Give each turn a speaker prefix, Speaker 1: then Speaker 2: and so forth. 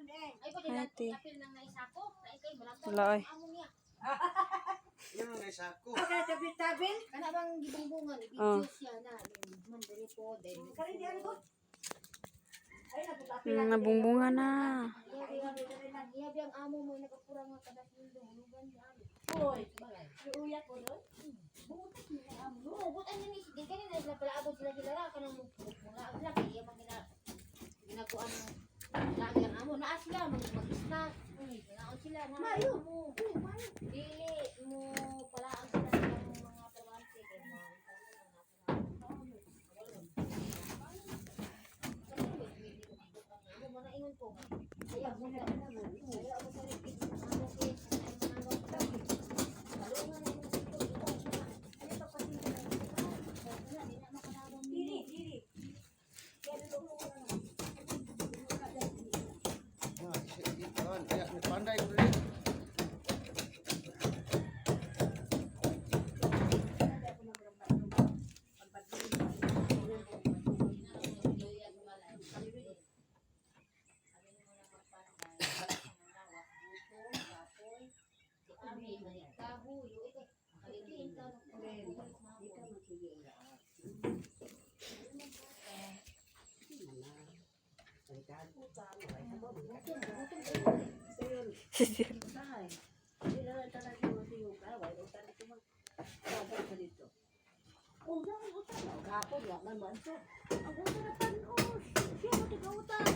Speaker 1: Na malata.
Speaker 2: Wala, ay.
Speaker 1: Niya.
Speaker 3: Yan ang naisako.
Speaker 4: Tabil-tabil.
Speaker 1: Kana bang gibungbungan,
Speaker 2: Oh.
Speaker 1: i-juice siya na. Mandiri po, then.
Speaker 4: Kali di ano.
Speaker 2: Mm, nabungbunga na.
Speaker 1: Iya biyang amo mo nagapura nga kada sildo. Hulugan niya.
Speaker 4: Hoy. Uya ko doon.
Speaker 1: Butas ni amo. No, butas ni kanina sila pala abot sila sila kanang mga sila kaya man gina ginakuan mo. Lagi ang amo naa sila mag mag-snack. Uy, naon sila na.
Speaker 4: Mayo.
Speaker 1: mo. Dili Ang
Speaker 4: kapon, wala man siya. Ang utang na pan, oh, siya mo tiga utang.